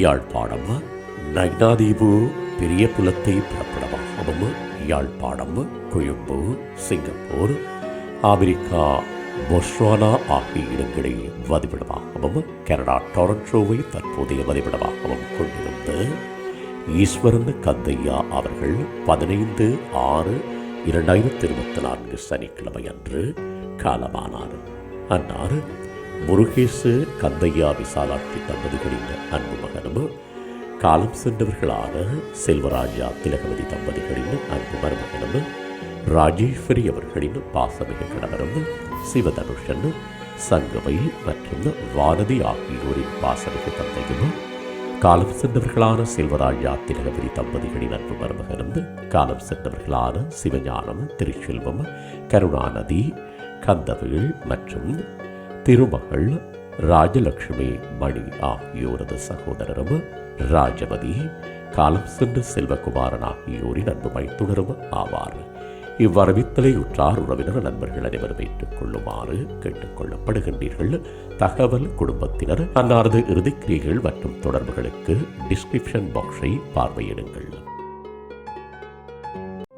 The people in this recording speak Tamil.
யாழ்ப்பாணம் நைனாதீபு பெரிய புலத்தை புறப்படமாகவும் Yazhpanam Colombo Singapore America Botswana ஆகிய இடங்களை வதிவிடமாகவும் கனடா டொரண்டோவை தற்போதைய வதிவிடமாகவும் கொண்டிருந்து ஈஸ்வரன் கந்தையா அவர்கள் பதினைந்து ஆறு இரண்டாயிரத்தி இருபத்தி நான்கு சனிக்கிழமை அன்று காலமானார். அன்னார் முருகேசு கந்தையா விசாலாட்சி தம்பதிகளின் அன்பு மகனும்? காலம் சென்றவர்களான செல்வராஜா திலகவதி தம்பதிகளின் அன்பு மருமகனும்? ராஜேஸ்வரி அவர்களின் பாசமிக கணவரும் சிவதனுஷன் சங்கவை மற்றும் வானதி ஆகியோரின் பாசமிகு தந்தையும்? காலம் சென்றவர்களான செல்வராஜா திலகபதி தம்பதிகளின் அன்பு மருமகனும் காலம் சென்றவர்களான சிவஞானம் திருச்செல்வம் கருணாநதி கந்தவேள் மற்றும் திருமகள் ராஜலட்சுமி மணி ஆகியோரது சகோதரரும் ராஜபதி காலம் சென்று செல்வகுமாரன் ஆகியோரின் அன்பு மைத்துணரும் ஆவார். இவ்வரவித்தலை உற்றார் உறவினர் நண்பர்கள் அனைவரும் ஏற்றுக் கொள்ளுமாறு தகவல் குடும்பத்தினர் அன்னாரது இறுதிக்கிரியைகள் மற்றும் தொடர்புகளுக்கு டிஸ்கிரிப்ஷன் பாக்ஸை பார்வையிடுங்கள்.